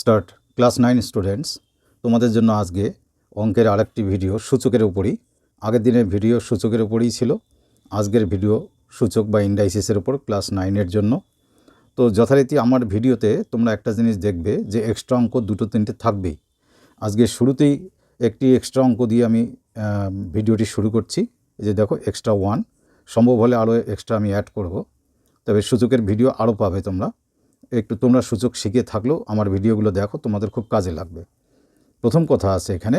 Start class nine students. তোমাদের জন্য আজকে অঙ্কের আরেকটি ভিডিও সূচকের উপরই। আগের দিনের ভিডিও সূচকের উপরেই ছিল। আজকের ভিডিও সূচক বা ইন্ডাইসিসের উপর ক্লাস নাইনের জন্য। তো যথারীতি আমার ভিডিওতে তোমরা একটা জিনিস দেখবে যে এক্সট্রা অঙ্ক দুটো তিনটে থাকবেই। আজকে শুরুতেই একটি এক্সট্রা অঙ্ক দিয়ে আমি ভিডিওটি শুরু করছি। যে দেখো এক্সট্রা ওয়ান সম্ভব হলে আরও এক্সট্রা আমি অ্যাড করব। তবে সূচকের ভিডিও আরও পাবে তোমরা। একটু তোমরা সূচক শিখে থাকলেও আমার ভিডিওগুলো দেখো, তোমাদের খুব কাজে লাগবে। প্রথম কথা আছে এখানে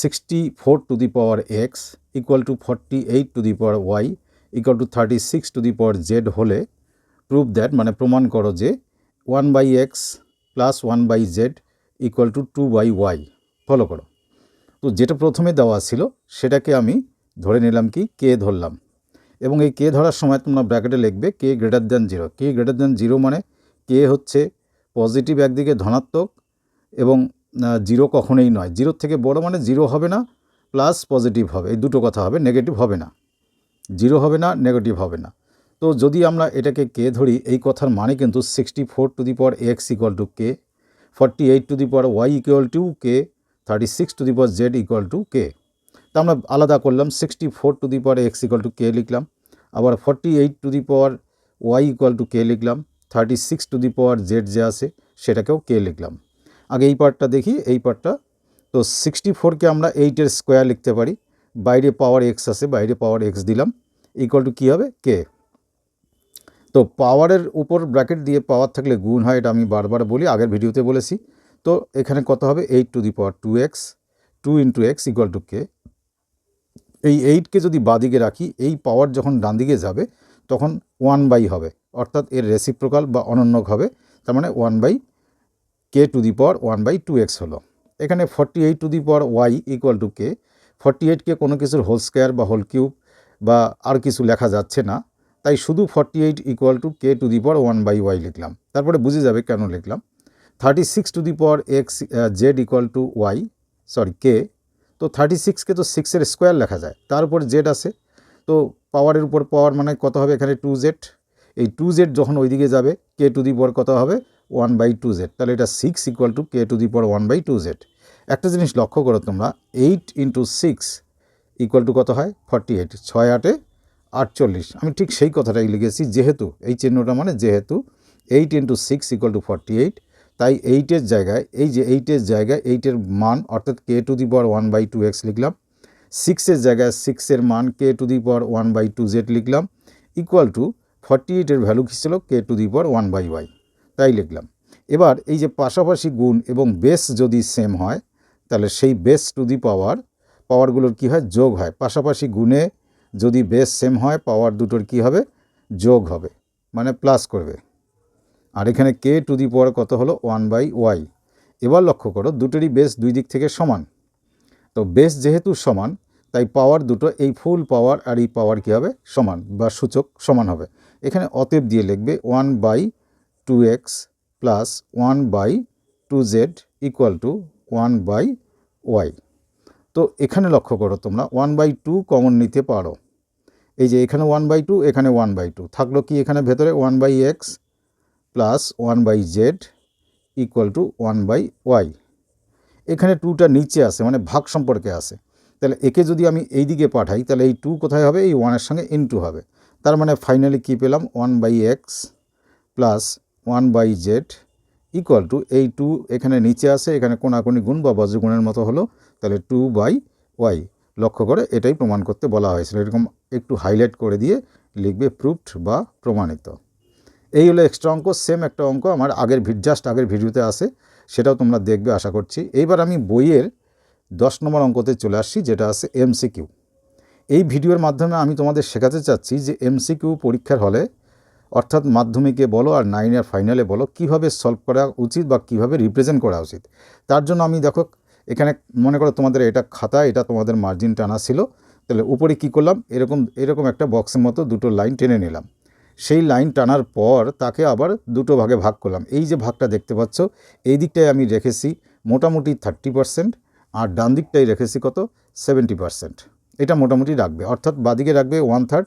sixty four to the power x equal to forty eight to the power y equal to thirty six to the power z হলে প্রুভ দ্যাট মানে প্রমাণ করো যে one by x plus one by z equal to two by y follow করো। তো যেটা প্রথমে দেওয়া ছিল, সেটাকে আমি ধরে নিলাম কি, কে ধরলাম? এবং এই কে ধরার সময় তোমরা ব্র্যাকেটে লিখবে k greater than zero k greater than zero মানে কে হচ্ছে পজিটিভ একদিকে ধনাত্মক এবং জিরো কখনোই নয়। জিরোর থেকে বড় মানে জিরো হবে না প্লাস পজিটিভ হবে। এই দুটো কথা হবে নেগেটিভ হবে না। জিরো হবে না নেগেটিভ হবে না। তো যদি আমরা এটাকে কে ধরি, এই কথার মানে কিন্তু sixty four to the power x equal to k forty eight to the power y equal to k thirty six to the power z equal to k তা আমরা আলাদা করলাম sixty four to the power x equal to k লিখলাম, আবার forty eight to the power y equal to k লিখলাম thirty six to the power z যে আছে সেটাকেও কে লিখলাম। আগে এই পার্টটা দেখি, এই পার্টটা তো সিক্সটি ফোরকে আমরা এইটের স্কোয়ার লিখতে পারি, বাইরে পাওয়ার এক্স আছে, বাইরে পাওয়ার এক্স দিলাম ইকুয়াল টু কী হবে? কে তো পাওয়ারের উপর ব্র্যাকেট দিয়ে পাওয়ার থাকলে গুণ হয়, এটা আমি বারবার বলি, আগের ভিডিওতে বলেছি। তো এখানে কত হবে? Eight to the power two x two into x equal to k এই এইটকে যদি বাদিকে রাখি, এই পাওয়ার যখন ডান দিকে যাবে, তখন ওয়ান বাই হবে। অর্থাৎ এর রেসিপ্রোকাল বা অনন্যক হবে। তার মানে one by k to the power one by two x হলো। এখানে forty eight to the power y equal to k forty এইটকে কোনো কিছুর হোল স্কোয়ার বা হোল কিউব বা আর কিছু লেখা যাচ্ছে না। তাই শুধু forty eight equal to k to the power one by y লিখলাম। তারপরে বুঝে যাবে কেন লিখলাম। Thirty six to the power x z equal to y sorry k তো থার্টি সিক্সকে তো সিক্সের স্কোয়ার লেখা যায়। তার উপর জেড আছে। তো পাওয়ারের উপর পাওয়ার মানে কত হবে এখানে টু জেড এই টু জেড যখন ওইদিকে যাবে কে টু দি পর কত হবে? ওয়ান বাই টু জেড তাহলে এটা six equal to k to the পর ওয়ান বাই টু জেড একটা জিনিস লক্ষ্য করো তোমরা eight into six equal to কত হয়? ফর্টি এইট ছয় আটে আটচল্লিশ। আমি ঠিক সেই কথাটাই লিখেছি, যেহেতু, এই চিহ্নটা মানে যেহেতু eight into six equal to forty eight তাই এইটের জায়গায়, এই যে এইটের জায়গায় এইটের মান, অর্থাৎ k to the power one by two x লিখলাম। সিক্সের জায়গায় সিক্সের মান k to the power one by two z লিখলাম ইকুয়াল টু ফর্টি এইটের ভ্যালু কী ছিল? K to the power one by y তাই লিখলাম। এবার এই যে পাশাপাশি গুণ এবং বেস যদি সেম হয়, তাহলে সেই বেস টু দি পাওয়ার পাওয়ারগুলোর কী হয়? যোগ হয়। পাশাপাশি গুণে যদি বেস সেম হয় পাওয়ার দুটোর কী হবে? যোগ হবে। মানে প্লাস করবে। আর এখানে কে টু দি পাওয়ার কত হলো? ওয়ান বাই ওয়াই এবার লক্ষ্য করো, দুটোরই বেস দুই দিক থেকে সমান। তো বেস যেহেতু সমান, তাই পাওয়ার দুটো এই ফুল পাওয়ার আর এই পাওয়ার কী হবে? সমান বা সূচক সমান হবে। এখানে অতএব দিয়ে লিখবে one by two x plus one by two z equal to one by y তো এখানে লক্ষ্য করো তোমরা ওয়ান বাই টু কমন নিতে পারো। এই যে এখানে ওয়ান বাই টু এখানে ওয়ান বাই টু থাকল কি এখানে ভেতরে? One by x plus one by z equal to one by y এখানে টুটা নিচে আসে মানে ভাগ সম্পর্কে আসে তাহলে একে যদি আমি এই দিকে পাঠাই, তাহলে এই টু কোথায় হবে? এই ওয়ানের সঙ্গে ইনটু হবে। তার মানে ফাইনালি কী পেলাম? One by x plus one by z equal to two two এখানে নিচে আসে এখানে কোনাকুনি গুণ বা বজ্রগুণের মতো হলো, তাহলে টু বাই ওয়াই লক্ষ্য করে এটাই প্রমাণ করতে বলা হয়েছিল। এরকম একটু হাইলাইট করে দিয়ে লিখবে প্রুফড বা প্রমাণিত। এই হলো এক্সট্রা অঙ্ক সেম একটা অঙ্ক আমার আগের ভিড জাস্ট আগের ভিডিওতে আসে সেটাও তোমরা দেখবে, আশা করছি। এইবার আমি বইয়ের দশ নম্বর অঙ্কতে চলে আসছি, যেটা আছে এমসিকিউ এই ভিডিওর মাধ্যমে আমি তোমাদের শেখাতে চাচ্ছি যে এমসিকিউ পরীক্ষার হলে, অর্থাৎ মাধ্যমিকে বলো আর নাইনের ফাইনালে বলো, কীভাবে সলভ করা উচিত বা কীভাবে রিপ্রেজেন্ট করা উচিত। তার জন্য আমি দেখো, এখানে মনে করো তোমাদের এটা খাতা, এটা তোমাদের মার্জিন টানা ছিল, তাহলে উপরে কি করলাম? এরকম এরকম একটা বক্সের মতো দুটো লাইন টেনে নিলাম। সেই লাইন টানার পর তাকে আবার দুটো ভাগে ভাগ করলাম। এই যে ভাগটা দেখতে পাচ্ছ, এই দিকটায় আমি রেখেছি মোটামুটি থার্টি পার্সেন্ট আর ডান দিকটাই রেখেছি কত? Seventy percent. এটা মোটামুটি রাখবে, অর্থাৎ বাদিকে রাখবে ওয়ান থার্ড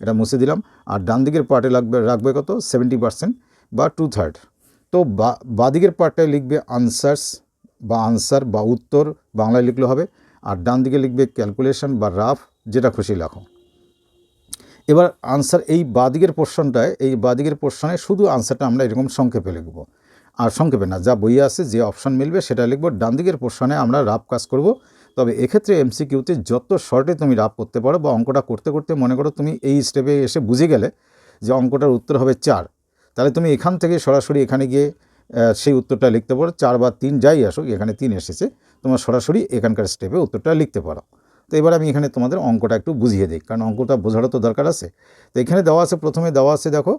এটা মুছে দিলাম, আর ডান দিকের পার্টে লাগবে, রাখবে কত? সেভেন্টি পার্সেন্ট বা টু থার্ড তো বাদিকের পার্টটায় লিখবে আনসার্স বা আনসার বা উত্তর, বাংলায় লিখলে হবে, আর ডান দিকে লিখবে ক্যালকুলেশন বা রাফ, যেটা খুশি লেখো। এবার আনসার এই বাদিকের পোর্শনটায় এই বাদিকের পোর্শনে শুধু আনসারটা আমরা এরকম সংক্ষেপে লিখব। আর সংক্ষেপে না, যা বইয়ে আছে, যে অপশান মিলবে সেটা লিখব। ডান দিকের পোর্শনে আমরা রাফ কাজ করব। তবে এক্ষেত্রে এমসিকিউতে যত শর্টে তুমি রাফ করতে পারো বা অঙ্কটা করতে করতে মনে করো তুমি এই স্টেপে এসে বুঝে গেলে যে অঙ্কটার উত্তর হবে চার, তাহলে তুমি এখান থেকে সরাসরি এখানে গিয়ে সেই উত্তরটা লিখতে পারো। চার বা তিন যাই আসুক, এখানে তিন এসেছে, তোমার সরাসরি এখানকার স্টেপে উত্তরটা লিখতে পারো। তো এবার আমি এখানে তোমাদের অঙ্কটা একটু বুঝিয়ে দিই, কারণ অঙ্কটা বোঝারও তো দরকার আছে। তো এখানে দেওয়া আছে, প্রথমে দেওয়া আছে দেখো,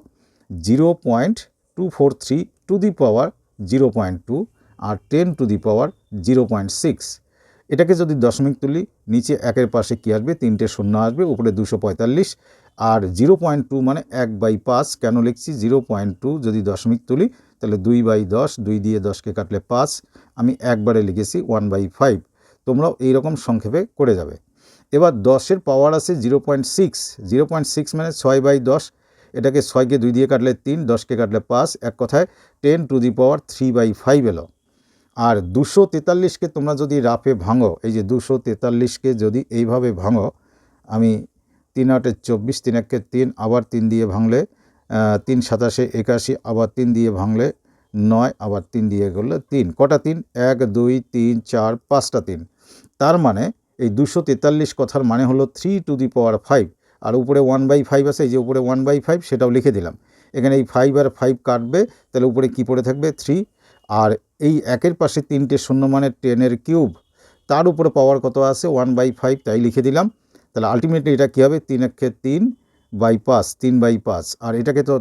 zero point two four three to the power zero point two R ten to the power zero point six. এটাকে যদি দশমিক তুলি, নিচে একের পাশে কী আসবে? তিনটে শূন্য আসবে, উপরে দুশো পঁয়তাল্লিশ। আর জিরো পয়েন্ট টু মানে এক বাই পাঁচ, কেন লিখছি? জিরো পয়েন্ট টু যদি দশমিক তুলি, তাহলে দুই বাই দশ, দুই দিয়ে দশকে কাটলে পাঁচ। আমি একবারে লিখেছি ওয়ান বাই ফাইভ। তোমরাও এইরকম সংক্ষেপে করে যাবে। এবার দশের পাওয়ার আছে zero point six zero point six মানে ছয় বাই দশ। এটাকে ছয়কে দুই দিয়ে কাটলে তিন, দশকে কাটলে পাঁচ। এক কথায় ten to the power three by five এলো। আর দুশো তেতাল্লিশকে তোমরা যদি রাফে ভাঙো, এই যে দুশো তেতাল্লিশকে যদি এইভাবে ভাঙো, আমি তিন আটে চব্বিশ, তিন একে তিন, আবার তিন দিয়ে ভাঙলে তিন সাতাশে একাশি, আবার তিন দিয়ে ভাঙলে নয়, আবার তিন দিয়ে করলে তিন। কটা তিন? এক, দুই, তিন, চার, পাঁচটা তিন। তার মানে এই দুশো তেতাল্লিশ কথার মানে হলো three to the power five আর উপরে ওয়ান বাই ফাইভ আছে, এই যে উপরে ওয়ান বাই ফাইভ সেটাও লিখে দিলাম। এখানে এই ফাইভ আর ফাইভ কাটবে, তাহলে উপরে কি পড়ে থাকবে? থ্রি আর এই একের পাশে তিনটে শূন্য মানে টেনের কিউব তার উপরে পাওয়ার কত আছে? ওয়ান বাই ফাইভ তাই লিখে দিলাম। তাহলে আলটিমেটলি এটা কী হবে? তিন একে তিন বাই পাঁচ তিন বাই পাঁচ আর এটাকে তো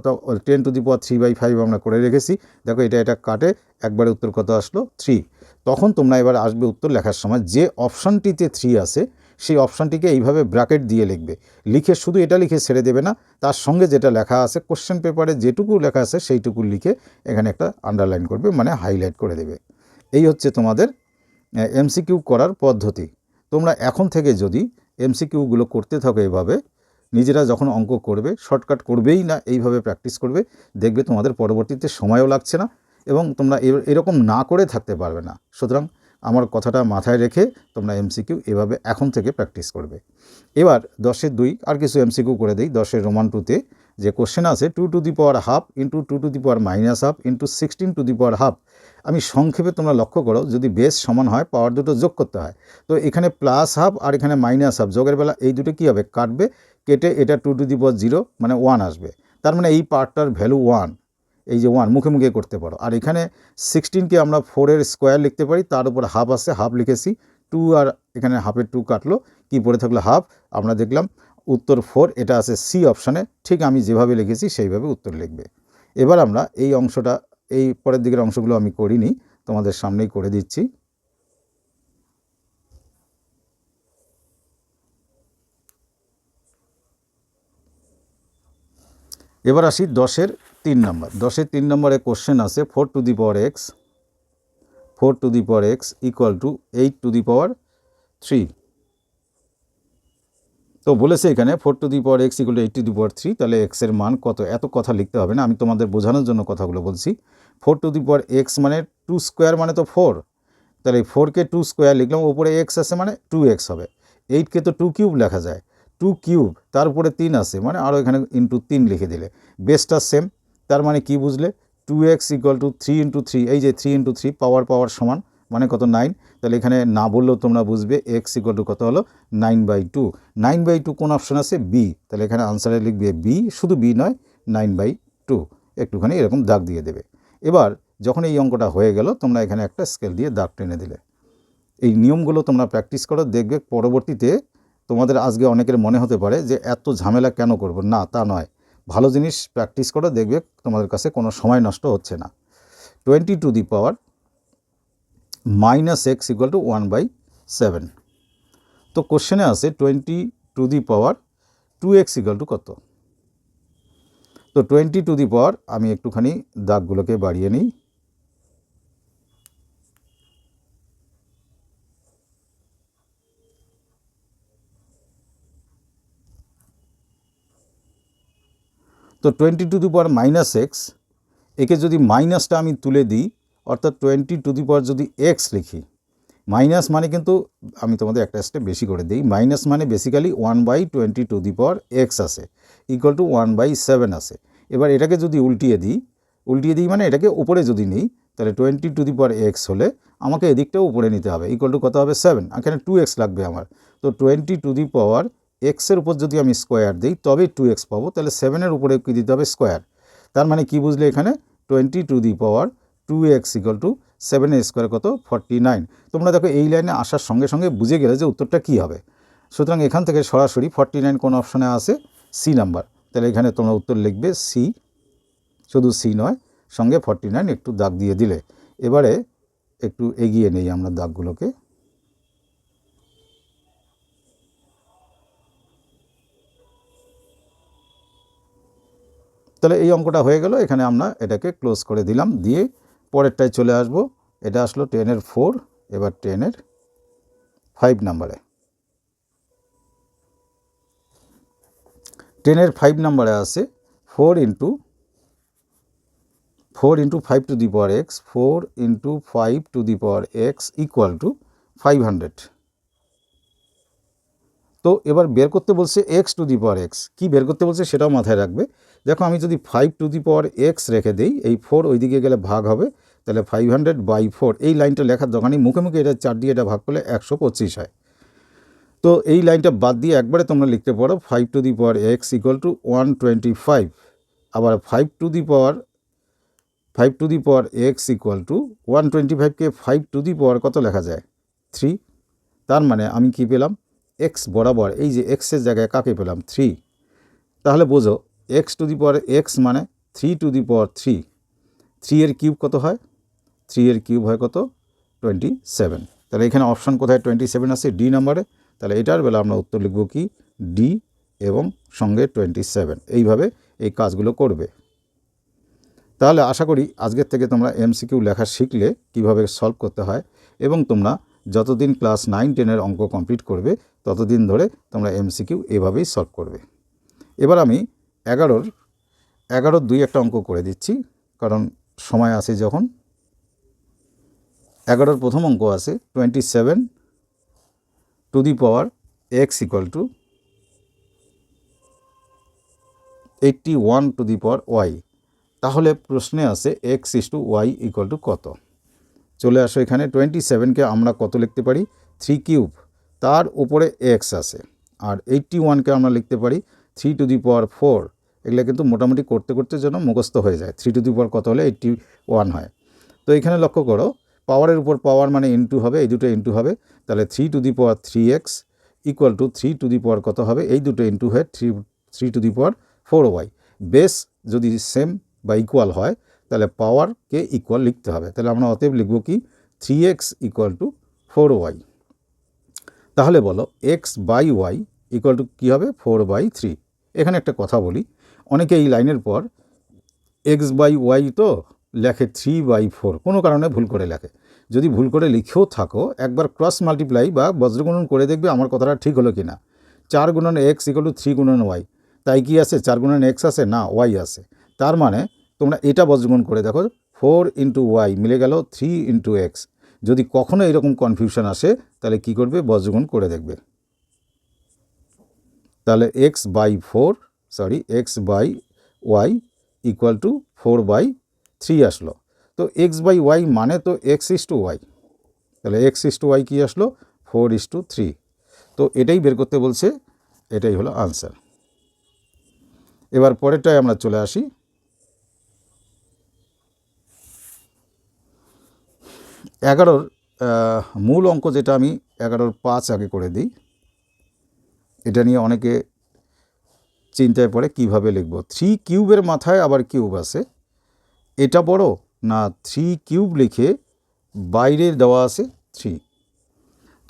ten to the power three by five আমরা করে রেখেছি। দেখো এটা এটা কাটে একবারে উত্তর কত আসলো? থ্রি তখন তোমরা এবার আসবে উত্তর লেখার সময়, যে অপশানটিতে থ্রি আছে, সেই অপশানটিকে এইভাবে ব্র্যাকেট দিয়ে লিখবে। লিখে শুধু এটা লিখে ছেড়ে দেবে না, তার সঙ্গে যেটা লেখা আছে কোশ্চেন পেপারে যেটুকু লেখা আছে, সেইটুকু লিখে এখানে একটা আন্ডারলাইন করবে মানে হাইলাইট করে দেবে। এই হচ্ছে তোমাদের এমসিকিউ করার পদ্ধতি। তোমরা এখন থেকে যদি এমসিকিউগুলো করতে থাকো এভাবে নিজেরা যখন অঙ্ক করবে শর্টকাট করবেই না, এইভাবে প্র্যাকটিস করবে, দেখবে তোমাদের পরবর্তীতে সময়ও লাগছে না এবং তোমরা এরকম না করে থাকতে পারবে না। সুতরাং আমার কথাটা মাথায় রেখে তোমরা এমসিকিউ এভাবে এখন থেকে প্র্যাকটিস করবে। এবার দশের দুই আর কিছু এমসিকিউ করে দিই। দশের রোমান টুতে যে কোশ্চেন আছে two to the power half into two to the power minus half into sixteen to the power half আমি সংক্ষেপে তোমরা লক্ষ্য করো, যদি বেস সমান হয় পাওয়ার দুটো যোগ করতে হয়। তো এখানে প্লাস হাফ আর এখানে মাইনাস হাফ যোগের বেলা এই দুটো কী হবে? কাটবে কেটে এটা two to the power zero মানে ওয়ান আসবে। তার মানে এই পার্টটার ভ্যালু ওয়ান এই যে ওয়ান মুখে মুখে করতে পারো। আর এখানে সিক্সটিনকে আমরা ফোরের স্কোয়ার লিখতে পারি, তার উপর হাফ আছে হাফ লিখেছি। টু আর এখানে হাফের টু কাটলো, কি পড়ে থাকল হাফ আমরা দেখলাম উত্তর ফোর এটা আছে সি অপশানে ঠিক আমি যেভাবে লিখেছি সেইভাবে উত্তর লিখবে। এবার আমরা এই অংশটা, এই পরের দিকের অংশগুলো আমি করিনি, তোমাদের সামনেই করে দিচ্ছি। এবার আসি দশের তিন নম্বর। দশের তিন নম্বরে কোশ্চেন আছে four to the power x four to the power x equal to eight to the power three তো বলেছে এখানে four to the power x equal to eight to the power three তাহলে এক্সের মান কত? এত কথা লিখতে হবে না, আমি তোমাদের বোঝানোর জন্য কথাগুলো বলছি। Four to the power x মানে টু স্কোয়ার মানে তো ফোর তাহলে ফোরকে টু স্কোয়ার লিখলাম, ওপরে এক্স আছে মানে টু এক্স হবে। এইটকে তো টু কিউব লেখা যায়। টু কিউব তার উপরে তিন আছে মানে আরও এখানে ইন্টু তিন লিখে দিলে। বেসটা সেম তার মানে কি বুঝলে? Two x equal to three into three এই যে three into three power power সমান মানে কত? নাইন তাহলে এখানে না বললেও তোমরা বুঝবে এক্স ইকুয়াল টু কত হলো? Nine by two nine by two কোন অপশান আছে? বি তাহলে এখানে আনসারে লিখবে বি শুধু বি নয় নাইন বাই টু একটুখানি এরকম দাগ দিয়ে দেবে। এবার যখন এই অঙ্কটা হয়ে গেল, তোমরা এখানে একটা স্কেল দিয়ে দাগ টেনে দিলে। এই নিয়মগুলো তোমরা প্র্যাকটিস করো, দেখবে পরবর্তীতে তোমাদের আজকে অনেকের মনে হতে পারে যে এত ঝামেলা কেন করব? না, তা নয়। ভালো জিনিস প্র্যাকটিস করো দেখবে তোমাদের কাছে কোনো সময় নষ্ট হচ্ছে না। Twenty to the power minus x equal to one by seven তো কোশ্চেনে আছে twenty to the power two x equal to কত? তো টোয়েন্টি টু দি পাওয়ার আমি একটুখানি দাগগুলোকে বাড়িয়ে নিই। তো twenty to the power minus x একে যদি মাইনাসটা আমি তুলে দিই, অর্থাৎ টোয়েন্টি টু দি পাওয়ার যদি এক্স লিখি মাইনাস মানে কিন্তু আমি তোমাদের একটা স্টেপ বেশি করে দিই মাইনাস মানে basically one by twenty to the power x আসে equal to one by seven আসে এবার এটাকে যদি উল্টিয়ে দিই উল্টিয়ে দিই মানে এটাকে উপরে যদি নিই, তাহলে twenty to the power x হলে আমাকে এদিকটাও উপরে নিতে হবে ইকুয়াল টু কত হবে? সেভেন এখানে টু এক্স লাগবে আমার। তো টোয়েন্টি টু দি পাওয়ার এক্সের উপর যদি আমি স্কোয়ার দিই, তবেই টু এক্স পাবো। তাহলে সেভেনের উপরে কী দিতে হবে? স্কোয়ার তার মানে কি বুঝলে এখানে? Twenty to the power two x equal to seven square কত? ফর্টি নাইন তোমরা দেখো এই লাইনে আসার সঙ্গে সঙ্গে বুঝে গেলে যে উত্তরটা কী হবে। সুতরাং এখান থেকে সরাসরি ফর্টি নাইন কোন অপশনে আসে? সি নাম্বার তাহলে এখানে তোমরা উত্তর লিখবে সি শুধু সি নয়, সঙ্গে ফর্টি নাইন একটু দাগ দিয়ে দিলে। এবারে একটু এগিয়ে নেই আমরা দাগগুলোকে। তাহলে এই অঙ্কটা হয়ে গেল, এখানে আমরা এটাকে ক্লোজ করে দিলাম, দিয়ে পরেরটায় চলে আসব। এটা আসলো টেনের ফোর এবার টেনের ফাইভ নাম্বারে টেনের ফাইভ নাম্বারে আছে four into four into five to the power x four into five to the power x equal to five hundred তো এবার বের করতে বলছে x to the power x কী বের করতে বলছে সেটাও মাথায় রাখবে। দেখো আমি যদি five to the power x রেখে দিই, এই ফোর ওইদিকে গেলে ভাগ হবে, তাহলে ফাইভ হান্ড্রেড বাই ফোর এই লাইনটা লেখার দোকানে মুখে মুখে এটা চার দিয়ে এটা ভাগ করলে একশো পঁচিশ হয়। তো এই লাইনটা বাদ দিয়ে একবারে তোমরা লিখতে পারো five to the power x equal to one twenty five আবার five to the power five to the power x equal to one twenty ফাইভকে five to the power কত লেখা যায়? থ্রি তার মানে আমি কি পেলাম? এক্স বরাবর, এই যে এক্সের জায়গায় কাকে পেলাম? থ্রি। তাহলে বোঝো, x to the power x মানে three to the power three. Three এর কিউব কত হয়? থ্রি এর কিউব হয় কত? Twenty seven. তাহলে এখানে অপশান কোথায়? টোয়েন্টি সেভেন আছে ডি নাম্বারে। তাহলে এটার বেলা আমরা উত্তর লিখব কি? ডি এবং সঙ্গে টোয়েন্টি সেভেন। এইভাবে এই কাজগুলো করবে। তাহলে আশা করি আজকের থেকে তোমরা এমসিকিউ লেখা শিখলে কীভাবে সলভ করতে হয় এবং তোমরা যতদিন ক্লাস নাইন, টেনের অঙ্ক কমপ্লিট করবে, ততদিন ধরে তোমরা এমসিকিউ এভাবেই সলভ করবে। এবার আমি এগারোর এগারোর দুই একটা অঙ্ক করে দিচ্ছি, কারণ সময় আছে যখন। এগারোর প্রথম অঙ্ক আছে twenty seven to the power x equal to eighty one to the power y তাহলে প্রশ্নে আছে x is to y equal to কত? চলে আসো এখানে টোয়েন্টি সেভেনকে আমরা কত লিখতে পারি? থ্রি কিউব তার উপরে এক্স আছে। আর এইট্টি ওয়ানকে আমরা লিখতে পারি? Three to the power four এগুলো কিন্তু মোটামুটি করতে করতে যেন মুখস্থ হয়ে যায়। থ্রি টু দি পাওয়ার কত হলে? এইট্টি ওয়ান হয়। তো এখানে লক্ষ্য করো পাওয়ারের উপর পাওয়ার মানে ইন্টু হবে, এই দুটো ইন্টু হবে। তাহলে three to the power three x equal to three to the power কত হবে? এই দুটো ইন্টু হয়ে three three to the power four y base যদি সেম বা ইকুয়াল হয় তাহলে পাওয়ারকে ইকুয়াল লিখতে হবে। তাহলে আমরা অতএব লিখব কি? Three x equal to four y তাহলে বলো x by y equal to কী হবে? ফোর বাই থ্রি এখানে একটা কথা বলি। অনেকে এই লাইনের পর এক্স বাই ওয়াই তো লেখে থ্রি বাই ফোর কোনো কারণে ভুল করে লেখে। যদি ভুল করে লিখেও থাকো, একবার ক্রস মাল্টিপ্লাই বা বজ্রগুণন করে দেখবে আমার কথাটা ঠিক হলো কি না চার গুণন এক্স ইকুয়াল টু থ্রি গুণন ওয়াই তাই কি আছে? চার গুণন এক্স আছে না ওয়াই আছে। তার মানে তোমরা এটা বজ্রগণ করে দেখো, ফোর ইন্টু ওয়াই মিলে গেল থ্রি ইন্টু এক্স যদি কখনো এরকম কনফিউশন আসে, তাহলে কি করবে? বজ্রগণ করে দেখবে। তাহলে x by four sorry x by y equal to four by three আসলো। তো এক্স বাই ওয়াই মানে তো এক্স ইস টু ওয়াই তাহলে এক্স ইস টু ওয়াই কী আসলো? ফোর ইস টু থ্রি তো এটাই বের করতে বলছে, এটাই হলো আনসার এবার পরেরটায় আমরা চলে আসি। এগারোর মূল অঙ্ক যেটা আমি এগারোর পাঁচ আগে করে দিই, এটা নিয়ে অনেকে চিন্তায় পড়ে কীভাবে লিখব। থ্রি কিউবের মাথায় আবার কিউব আছে। এটা বড় না থ্রি কিউব লিখে বাইরে দেওয়া আছে থ্রি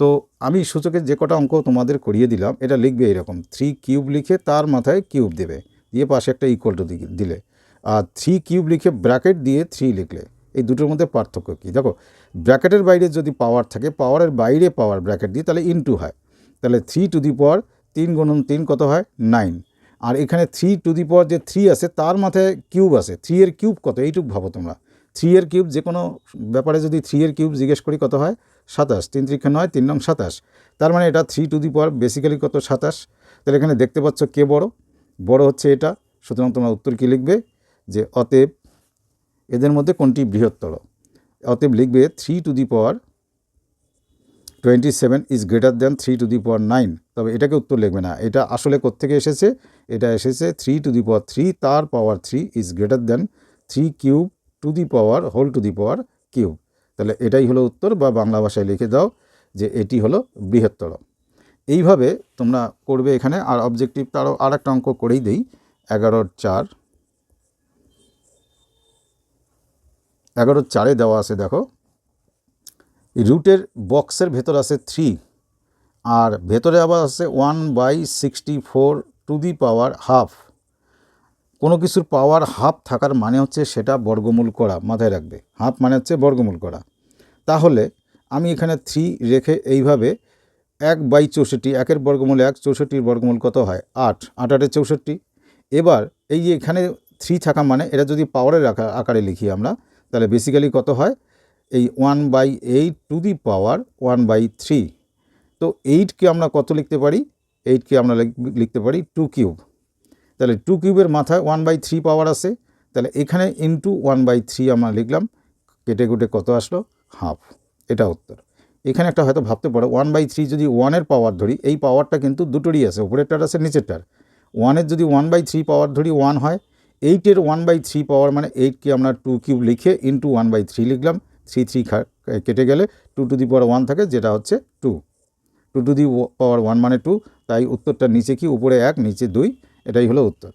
তো আমি সূচকের যে কটা অঙ্ক তোমাদের করিয়ে দিলাম, এটা লিখবে এরকম। থ্রি কিউব লিখে তার মাথায় কিউব দেবে। দিয়ে পাশে একটা ইকুয়াল টু দিলে। আর থ্রি কিউব লিখে ব্র্যাকেট দিয়ে থ্রি লিখলে। এই দুটোর মধ্যে পার্থক্য কী? দেখো, ব্র্যাকেটের বাইরে যদি পাওয়ার থাকে পাওয়ারের বাইরে পাওয়ার ব্র্যাকেট দিয়ে তাহলে ইনটু হয়। তাহলে থ্রি টু দি পাওয়ার তিন গুণন তিন কত হয়? নাইন আর এখানে থ্রি টু দি পাওয়ার যে থ্রি আছে, তার মাথায় কিউব আছে। থ্রি এর কিউব কত? এইটুক ভাবো তোমরা। থ্রি এর কিউব যে কোনো ব্যাপারে যদি থ্রি এর কিউব জিজ্ঞেস করি কত হয়? সাতাশ। তিন ত্রিক্ষা নয়, তিন নং সাতাশ। তার মানে এটা three to the power basically কত? সাতাশ। তাহলে এখানে দেখতে পাচ্ছ কে বড়? বড় হচ্ছে এটা। সুতরাং তোমরা উত্তর কী লিখবে? যে অতএব এদের মধ্যে কোনটি বৃহত্তর? অতএব লিখবে three to the power twenty seven is greater than three to the power nine তবে এটাকে উত্তর লিখবে না। এটা আসলে কোত্থেকে এসেছে? এটা এসেছে three to the power three তার power three is greater than three cube to the power whole to the power cube তাহলে এটাই হলো উত্তর বা বাংলা ভাষায় লিখে দাও যে এটি হলো বৃহত্তর। এইভাবে তোমরা করবে এখানে। আর অবজেক্টিভ তারও আর একটা অঙ্ক করেই দেই। এগারোর চার এগারোর চারে দেওয়া আছে, দেখো। রুটের বক্সের ভেতর আছে থ্রি আর ভেতরে আবার আছে one by sixty four to the power half কোনো কিছুর পাওয়ার হাফ থাকার মানে হচ্ছে সেটা বর্গমূল করা, মাথায় রাখবে। হাফ মানে হচ্ছে বর্গমূল করা। তাহলে আমি এখানে থ্রি রেখে এইভাবে এক বাই চৌষট্টি, একের বর্গমূল এক, চৌষট্টির বর্গমূল কত হয়? আট আট আটে চৌষট্টি। এবার এই যে এখানে থ্রি থাকা মানে এটা যদি পাওয়ারের আকা- আকারে লিখি আমরা তাহলে বেসিক্যালি কত হয়? এই one by eight to the power one by three তো এইটকে আমরা কত লিখতে পারি? এইটকে আমরা লিখ- লিখতে পারি টু কিউব তাহলে টু কিউবের মাথায় ওয়ান বাই থ্রি পাওয়ার আছে তাহলে এখানে ইন্টু ওয়ান বাই থ্রি আমরা লিখলাম। কেটে কুটে কত আসলো? হাফ এটা উত্তর। এখানে একটা হয়তো ভাবতে পারো ওয়ান বাই থ্রি যদি ওয়ানের পাওয়ার ধরি, এই পাওয়ারটা কিন্তু দুটোরই আছে উপরেরটার আছে নিচেরটার। ওয়ানের যদি ওয়ান বাই থ্রি পাওয়ার ধরি ওয়ান হয় এইটের ওয়ান বাই থ্রি পাওয়ার মানে এইটকে আমরা টু কিউব লিখে ইন্টু ওয়ান বাই থ্রি লিখলাম থ্রি থ্রি কেটে গেলে two to the power one থাকে, যেটা হচ্ছে two two to the power one মানে টু তাই উত্তরটা নিচে কি, উপরে এক, নিচে দুই, এটাই হলো উত্তর।